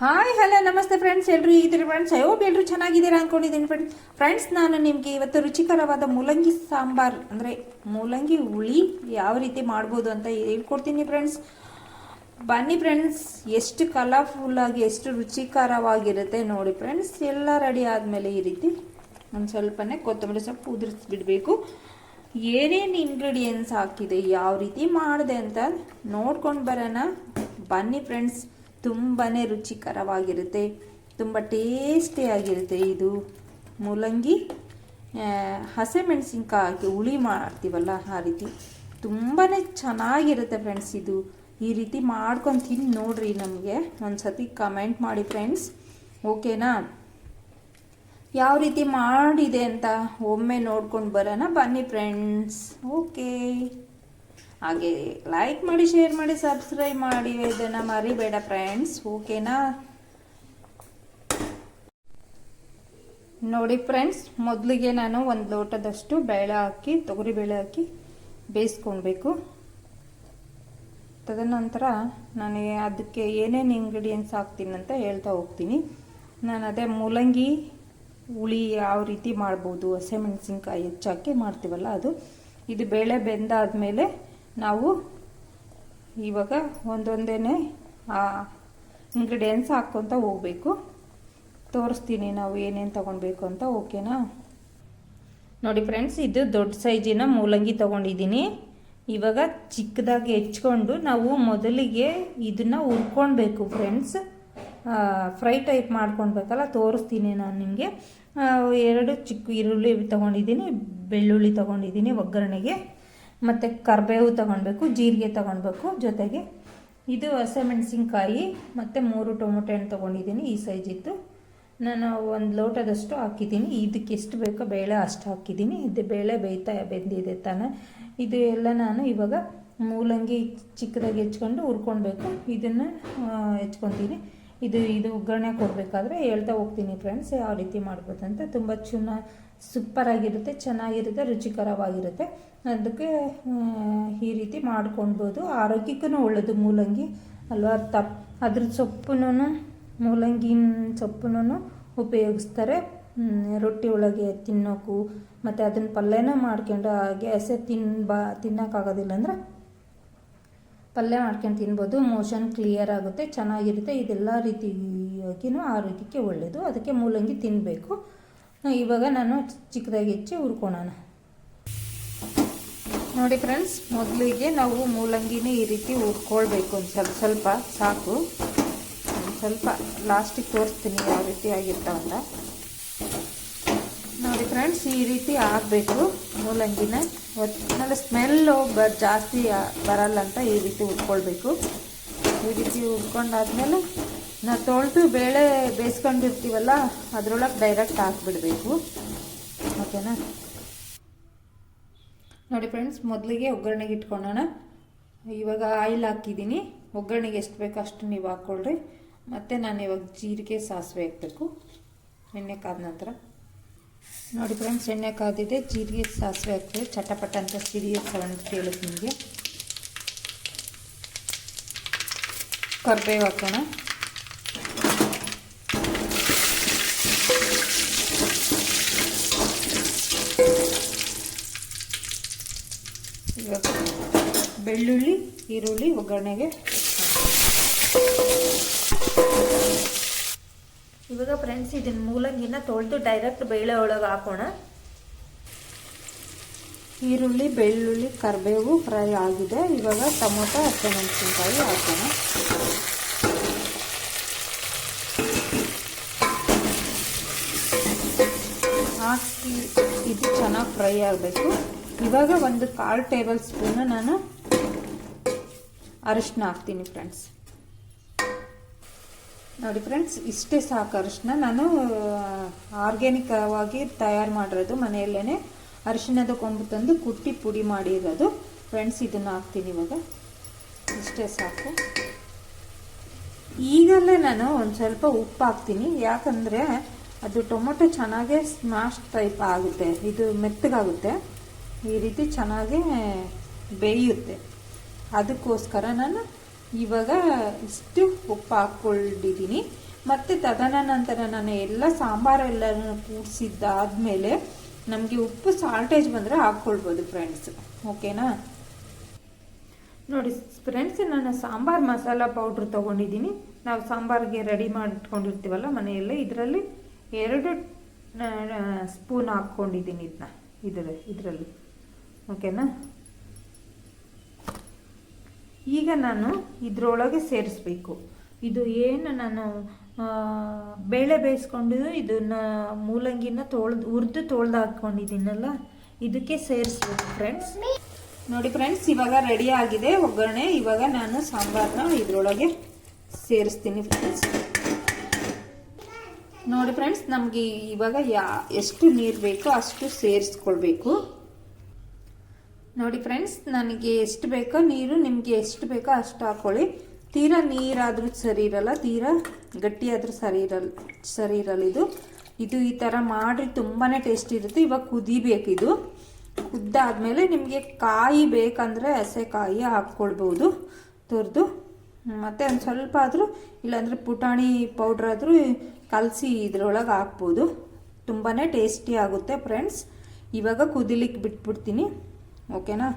Hi hello ನಮಸ್ತೆ friends ಎಲ್ಲರೂ ಇದ್ರಿ ಫ್ರೆಂಡ್ಸ್ ಹೋಪ್ ಎಲ್ಲರೂ ಚೆನ್ನಾಗಿದ್ದೀರಾ ಅಂದ್ಕೊಂಡಿದ್ದೀನಿ ಫ್ರೆಂಡ್ಸ್ ಫ್ರೆಂಡ್ಸ್ ನಾನು ನಿಮಗೆ ಇವತ್ತು ರುಚಿಕರವಾದ ಮೂಲಂಗಿ ಸಾಂಬಾರ್, ಅಂದರೆ ಮೂಲಂಗಿ ಹುಳಿ ಯಾವ ರೀತಿ ಮಾಡ್ಬೋದು ಅಂತ ಹೇಳ್ಕೊಡ್ತೀನಿ ಫ್ರೆಂಡ್ಸ್ ಬನ್ನಿ ಫ್ರೆಂಡ್ಸ್ ಎಷ್ಟು ಕಲರ್ಫುಲ್ಲಾಗಿ ಎಷ್ಟು ರುಚಿಕರವಾಗಿರುತ್ತೆ ನೋಡಿ ಫ್ರೆಂಡ್ಸ್ ಎಲ್ಲ ರೆಡಿ ಆದಮೇಲೆ ಈ ರೀತಿ ಒಂದು ಸ್ವಲ್ಪನೇ ಕೊತ್ತಂಬರಿ ಸೊಪ್ಪು ಉದುರಿಸಿ ಬಿಡಬೇಕು ಏನೇನು ಇಂಗ್ರೀಡಿಯೆಂಟ್ಸ್ ಹಾಕಿದೆ, ಯಾವ ರೀತಿ ಮಾಡಿದೆ ಅಂತ ನೋಡ್ಕೊಂಡು ಬರೋಣ. ಬನ್ನಿ ಫ್ರೆಂಡ್ಸ್ ತುಂಬಾ ರುಚಿಕರವಾಗಿರುತ್ತೆ. ತುಂಬ ಟೇಸ್ಟಿಯಾಗಿರುತ್ತೆ ಇದು. ಮೂಲಂಗಿ ಹಸಿಮೆಣಸಿನ್ಕಾಯಿ ಹಾಕಿ ಹುಳಿ ಮಾಡ್ತೀವಲ್ಲ ಆ ರೀತಿ. ತುಂಬಾ ಚೆನ್ನಾಗಿರುತ್ತೆ ಫ್ರೆಂಡ್ಸ್ ಇದು. ಈ ರೀತಿ ಮಾಡ್ಕೊಂಡು ತಿಂದು ನೋಡ್ರಿ ನಮಗೆ. ಒಂದು ಸತಿ ಕಮೆಂಟ್ ಮಾಡಿ ಫ್ರೆಂಡ್ಸ್ ಓಕೆನಾ ಯಾವ ರೀತಿ ಮಾಡಿದೆ ಅಂತ ಒಮ್ಮೆ ನೋಡ್ಕೊಂಡು ಬರೋಣ. ಬನ್ನಿ ಫ್ರೆಂಡ್ಸ್ ಓಕೆ ಹಾಗೆ ಲೈಕ್ ಮಾಡಿ ಶೇರ್ ಮಾಡಿ ಸಬ್ಸ್ಕ್ರೈಬ್ ಮಾಡಿ ಇದನ್ನು ಮರಿಬೇಡ ಫ್ರೆಂಡ್ಸ್ ಓಕೆನಾ? ನೋಡಿ ಫ್ರೆಂಡ್ಸ್ ಮೊದಲಿಗೆ ನಾನು ಒಂದು ಲೋಟದಷ್ಟು ಬೇಳೆ ಹಾಕಿ, ತೊಗರಿ ಬೇಳೆ ಹಾಕಿ ಬೇಯಿಸ್ಕೊಳ್ಬೇಕು ತದನಂತರ ನಾನು ಅದಕ್ಕೆ ಏನೇನು ಇಂಗ್ರೀಡಿಯೆಂಟ್ಸ್ ಹಾಕ್ತೀನಿ ಅಂತ ಹೇಳ್ತಾ ಹೋಗ್ತೀನಿ. ನಾನು ಅದೇ ಮೂಲಂಗಿ, ಹುಳಿ ಯಾವ ರೀತಿ ಮಾಡ್ಬೋದು, ಹಸಿಮೆಣಸಿನ್ಕಾಯಿ ಹೆಚ್ಚಾಕಿ ಮಾಡ್ತೀವಲ್ಲ ಅದು. ಇದು ಬೇಳೆ ಬೆಂದಾದ್ಮೇಲೆ ನಾವು ಇವಾಗ ಒಂದೊಂದೇ ಇಂಗ್ರೀಡಿಯೆಂಟ್ಸ್ ಹಾಕ್ಕೊತ ಹೋಗ್ಬೇಕು. ತೋರಿಸ್ತೀನಿ ನಾವು ಏನೇನು ತೊಗೊಳ್ಬೇಕು ಅಂತ ಓಕೆನಾ ನೋಡಿ ಫ್ರೆಂಡ್ಸ್ ಇದು ದೊಡ್ಡ ಸೈಜಿನ ಮೂಲಂಗಿ ತಗೊಂಡಿದ್ದೀನಿ. ಇವಾಗ ಚಿಕ್ಕದಾಗಿ ಹೆಚ್ಕೊಂಡು ನಾವು ಮೊದಲಿಗೆ ಇದನ್ನ ಹುರ್ಕೊಳ್ಬೇಕು ಫ್ರೆಂಡ್ಸ್ ಫ್ರೈ ಟೈಪ್ ಮಾಡ್ಕೊಳ್ಬೇಕಲ್ಲ ತೋರಿಸ್ತೀನಿ ನಾನು ನಿಮಗೆ. ಎರಡು ಚಿಕ್ಕ ಈರುಳ್ಳಿ ತೊಗೊಂಡಿದ್ದೀನಿ, ಬೆಳ್ಳುಳ್ಳಿ ತಗೊಂಡಿದ್ದೀನಿ ಒಗ್ಗರಣೆಗೆ. ಮತ್ತು ಕರ್ಬೇವು ತಗೊಳ್ಬೇಕು ಜೀರಿಗೆ ತಗೊಳ್ಬೇಕು ಜೊತೆಗೆ. ಇದು ಹಸಿಮೆಣಸಿನ್ಕಾಯಿ ಮತ್ತು ಮೂರು ಟೊಮೊಟೊ ಹಣ್ಣು ತೊಗೊಂಡಿದ್ದೀನಿ, ಈ ಇತ್ತು ನಾನು ಒಂದು ಲೋಟದಷ್ಟು ಹಾಕಿದ್ದೀನಿ. ಇದಕ್ಕೆ ಎಷ್ಟು ಬೇಕೋ ಬೇಳೆ ಅಷ್ಟು ಹಾಕಿದ್ದೀನಿ. ಇದು ಬೇಳೆ ಬೇಯ್ತಾ ಬೆಂದಿದೆ ತಾನೆ. ಇದು ಎಲ್ಲ ನಾನು ಇವಾಗ ಮೂಲಂಗಿ ಚಿಕ್ಕದಾಗಿ ಹೆಚ್ಕೊಂಡು ಹುರ್ಕೊಳ್ಬೇಕು. ಇದನ್ನು ಹೆಚ್ಕೊತೀನಿ. ಇದು ಇದು ಒಗ್ಗರಣೆ ಕೊಡಬೇಕಾದ್ರೆ ಹೇಳ್ತಾ ಹೋಗ್ತೀನಿ ಫ್ರೆಂಡ್ಸ್ ಯಾವ ರೀತಿ ಮಾಡ್ಬೋದಂತ ತುಂಬ ಚುನ ಸೂಪರಾಗಿರುತ್ತೆ, ಚೆನ್ನಾಗಿರುತ್ತೆ, ರುಚಿಕರವಾಗಿರುತ್ತೆ. ಅದಕ್ಕೆ ಈ ರೀತಿ ಮಾಡ್ಕೊಳ್ಬೋದು. ಆರೋಗ್ಯಕ್ಕೂ ಒಳ್ಳೆಯದು ಮೂಲಂಗಿ, ಅಲ್ವಾ ತಪ್ ಅದ್ರ ಸೊಪ್ಪನ್ನು, ಮೂಲಂಗಿನ ಸೊಪ್ಪುನೂ ಉಪಯೋಗಿಸ್ತಾರೆ. ರೊಟ್ಟಿ ಒಳಗೆ ತಿನ್ನೋಕ್ಕೂ ಮತ್ತು ಅದನ್ನ ಪಲ್ಯನ ಮಾಡ್ಕೊಂಡು ಹಾಗೆ ಹಸೆ ತಿನ್ ಬಾ ತಿನ್ನೋಕ್ಕಾಗೋದಿಲ್ಲ ಅಂದರೆ ಪಲ್ಯ ಮಾಡ್ಕೊಂಡು ತಿನ್ಬೋದು. ಮೋಷನ್ ಕ್ಲಿಯರ್ ಆಗುತ್ತೆ, ಚೆನ್ನಾಗಿರುತ್ತೆ. ಇದೆಲ್ಲ ರೀತಿಯಾಗಿಯೂ ಆರೋಗ್ಯಕ್ಕೆ ಒಳ್ಳೆಯದು ಅದಕ್ಕೆ ಮೂಲಂಗಿ ತಿನ್ನಬೇಕು ಇವಾಗ ನಾನು ಚಿಕ್ಕದಾಗಿ ಹೆಚ್ಚಿ ಹುರ್ಕೊಳೋಣ ನೋಡಿ ಫ್ರೆಂಡ್ಸ್ ಮೊದಲಿಗೆ ನಾವು ಮೂಲಂಗಿನ ಈ ರೀತಿ ಹುರ್ಕೊಳ್ಬೇಕು ಒಂದು ಸ್ವಲ್ಪ ಸ್ವಲ್ಪ ಸಾಕು. ಸ್ವಲ್ಪ ಲಾಸ್ಟಿಗೆ ತೋರಿಸ್ತೀನಿ ಯಾವ ರೀತಿ ಆಗಿರ್ತಾವಂತ ನೋಡಿ ಫ್ರೆಂಡ್ಸ್ ಈ ರೀತಿ ಆಗಬೇಕು. ಮೂಲಂಗಿನ ಒಟ್ಟಿನಲ್ಲಿ ಸ್ಮೆಲ್ಲು ಬ ಜಾಸ್ತಿ ಬರಲ್ಲ ಅಂತ ಈ ರೀತಿ ಉಟ್ಕೊಳ್ಬೇಕು ಈ ರೀತಿ ಉಟ್ಕೊಂಡಾದ್ಮೇಲೆ ನಾವು ತೊಳೆದು ಬೇಳೆ ಬೇಯಿಸ್ಕೊಂಡಿರ್ತೀವಲ್ಲ, ಅದರೊಳಗೆ ಡೈರೆಕ್ಟ್ ಹಾಕ್ಬಿಡ್ಬೇಕು. ಓಕೆನಾ ನೋಡಿ ಫ್ರೆಂಡ್ಸ್ ಮೊದಲಿಗೆ ಒಗ್ಗರಣೆಗೆ ಇಟ್ಕೊಳ್ಳೋಣ ಇವಾಗ ಆಯಿಲ್ ಹಾಕಿದ್ದೀನಿ ಒಗ್ಗರಣೆಗೆ ಎಷ್ಟು ಬೇಕೋ ಅಷ್ಟು ನೀವು ಹಾಕ್ಕೊಳ್ರಿ ಮತ್ತು ನಾನು ಇವಾಗ ಜೀರಿಗೆ ಸಾಸಿವೆ ಹಾಕಬೇಕು. ಎಣ್ಣೆ ಕಾದ ನಂತರ. ನೋಡಿ ಫ್ರೆಂಡ್ಸ್ ಎಣ್ಣೆ ಕಾದಿದೆ, ಜೀರಿಗೆ ಸಾಸಿವೆ ಹಾಕ್ತೀವಿ ಚಟಪಟ ಅಂತ ಸಿರಿಯ ಸೌಂಡ್ ಕೇಳುತ್ತೆ ನಿಮಗೆ. ಕರ್ಬೇವು ಹಾಕೋಣ. ಇವಾಗ ಬೆಳ್ಳುಳ್ಳಿ, ಈರುಳ್ಳಿ, ಒಗ್ಗರಣೆಗೆ ಇವಾಗ ಫ್ರೆಂಡ್ಸ್ ಇದನ್ನ ಮೂಲಂಗಿನ ತೊಳೆದು ಡೈರೆಕ್ಟ್ ಬೇಳೆ ಒಳಗೆ ಹಾಕೋಣ. ಈರುಳ್ಳಿ, ಬೆಳ್ಳುಳ್ಳಿ, ಕರಿಬೇವು ಫ್ರೈ ಆಗಿದೆ. ಇವಾಗ ಟೊಮೊಟೊ, ಹಸಿಮೆಣಸಿನ್ಕಾಯಿ ಹಾಕೋಣ. ಹಾಕಿ, ಇದು ಚೆನ್ನಾಗಿ ಫ್ರೈ ಆಗಬೇಕು. ಇವಾಗ ಒಂದು ಕಾಲು ಟೇಬಲ್ ಸ್ಪೂನ್ ನಾನು ಅರಿಶಿನ ಹಾಕ್ತೀನಿ ಫ್ರೆಂಡ್ಸ್ ನೋಡಿ ಫ್ರೆಂಡ್ಸ್ ಇಷ್ಟೇ ಸಾಕು ಅರಿಶಿನ ನಾನು ಆರ್ಗ್ಯಾನಿಕ್ ಆಗಿ ತಯಾರು ಮಾಡಿರೋದು ಮನೆಯಲ್ಲೇ ಅರಿಶಿನದ ಕೊಂಬು ತಂದು ಕುಟ್ಟಿ ಪುಡಿ ಮಾಡಿರೋದು. ಫ್ರೆಂಡ್ಸ್ ಇದನ್ನು ಹಾಕ್ತೀನಿ ಇವಾಗ. ಇಷ್ಟೇ ಸಾಕು. ಈಗಲೇ ನಾನು ಒಂದು ಸ್ವಲ್ಪ ಉಪ್ಪು ಹಾಕ್ತೀನಿ. ಯಾಕಂದರೆ ಅದು ಟೊಮೊಟೊ ಚೆನ್ನಾಗೇ ಸ್ಮ್ಯಾಶ್ ಟೈಪ್ ಆಗುತ್ತೆ. ಇದು ಮೆತ್ತಗಾಗುತ್ತೆ. ಈ ರೀತಿ ಚೆನ್ನಾಗಿ ಬೇಯುತ್ತೆ. ಅದಕ್ಕೋಸ್ಕರ ನಾನು ಇವಾಗ ಇಷ್ಟು ಉಪ್ಪು ಹಾಕ್ಕೊಂಡಿದ್ದೀನಿ. ಮತ್ತು ತದನಂತರ ನಾನು ಎಲ್ಲ ಸಾಂಬಾರೆಲ್ಲನೂ ಕೂಡಿಸಿದ್ದಾದ್ಮೇಲೆ ನಮಗೆ ಉಪ್ಪು ಸಾಲ್ಟೇಜ್ ಬಂದರೆ ಹಾಕ್ಕೊಳ್ಬೋದು ಫ್ರೆಂಡ್ಸ್. ಓಕೆನಾ? ನೋಡಿ ಫ್ರೆಂಡ್ಸ್, ನಾನು ಸಾಂಬಾರ್ ಮಸಾಲ ಪೌಡ್ರ್ ತೊಗೊಂಡಿದ್ದೀನಿ. ನಾವು ಸಾಂಬಾರಿಗೆ ರೆಡಿ ಮಾಡಿಟ್ಕೊಂಡಿರ್ತೀವಲ್ಲ ಮನೆಯಲ್ಲೇ, ಇದರಲ್ಲಿ ಎರಡು ಸ್ಪೂನ್ ಹಾಕ್ಕೊಂಡಿದ್ದೀನಿ ಇದನ್ನ ಇದರ ಇದರಲ್ಲಿ. ಓಕೆನಾ? ಈಗ ನಾನು ಇದರೊಳಗೆ ಸೇರಿಸ್ಬೇಕು. ಇದು ಏನು ನಾನು ಬೇಳೆ ಬೇಯಿಸ್ಕೊಂಡು ಇದನ್ನ ಮೂಲಂಗಿನ ತೊಳ್ದು, ಹುರಿದು ತೊಳ್ದು ಹಾಕ್ಕೊಂಡಿದ್ದೀನಲ್ಲ, ಇದಕ್ಕೆ ಸೇರಿಸ್ಬೇಕು ಫ್ರೆಂಡ್ಸ್ ನೋಡಿ ಫ್ರೆಂಡ್ಸ್ ಇವಾಗ ರೆಡಿ ಆಗಿದೆ ಒಗ್ಗರಣೆ. ಇವಾಗ ನಾನು ಸಾಂಬಾರನ್ನ ಇದರೊಳಗೆ ಸೇರಿಸ್ತೀನಿ ಫ್ರೆಂಡ್ಸ್ ನೋಡಿ ಫ್ರೆಂಡ್ಸ್ ನಮಗೆ ಇವಾಗ ಯಾ, ಎಷ್ಟು ನೀರು ಬೇಕೋ ಅಷ್ಟು ಸೇರಿಸ್ಕೊಳ್ಬೇಕು. ನೋಡಿ ಫ್ರೆಂಡ್ಸ್ ನನಗೆ ಎಷ್ಟು ಬೇಕೋ ನೀರು, ನಿಮಗೆ ಎಷ್ಟು ಬೇಕೋ ಅಷ್ಟು ಹಾಕ್ಕೊಳ್ಳಿ ತೀರಾ ನೀರಾದರೂ ಸರಿ ಇರಲ್ಲ, ತೀರಾ ಗಟ್ಟಿಯಾದರೂ ಸರಿ ಇರಲ್ಲ ಸರಿ ಇರಲ್ಲ ಇದು. ಇದು ಈ ಥರ ಮಾಡಿ ತುಂಬಾ ಟೇಸ್ಟ್ ಇರುತ್ತೆ. ಇವಾಗ ಕುದಿಬೇಕು ಇದು ಕುದ್ದಾದ್ಮೇಲೆ ನಿಮಗೆ ಕಾಯಿ ಬೇಕಂದರೆ ಹಸೆ ಕಾಯಿ ಹಾಕ್ಕೊಳ್ಬೋದು. ತುರಿದು. ಮತ್ತು ಒಂದು ಸ್ವಲ್ಪ ಆದರೂ, ಇಲ್ಲಾಂದರೆ ಪುಟಾಣಿ ಪೌಡ್ರ್ ಆದರೂ ಕಲಸಿ ಇದ್ರೊಳಗೆ ಹಾಕ್ಬೋದು. ತುಂಬಾ ಟೇಸ್ಟಿ ಆಗುತ್ತೆ ಫ್ರೆಂಡ್ಸ್ ಇವಾಗ ಕುದಿಲಿಕ್ಕೆ ಬಿಟ್ಬಿಡ್ತೀನಿ. ಓಕೆನಾ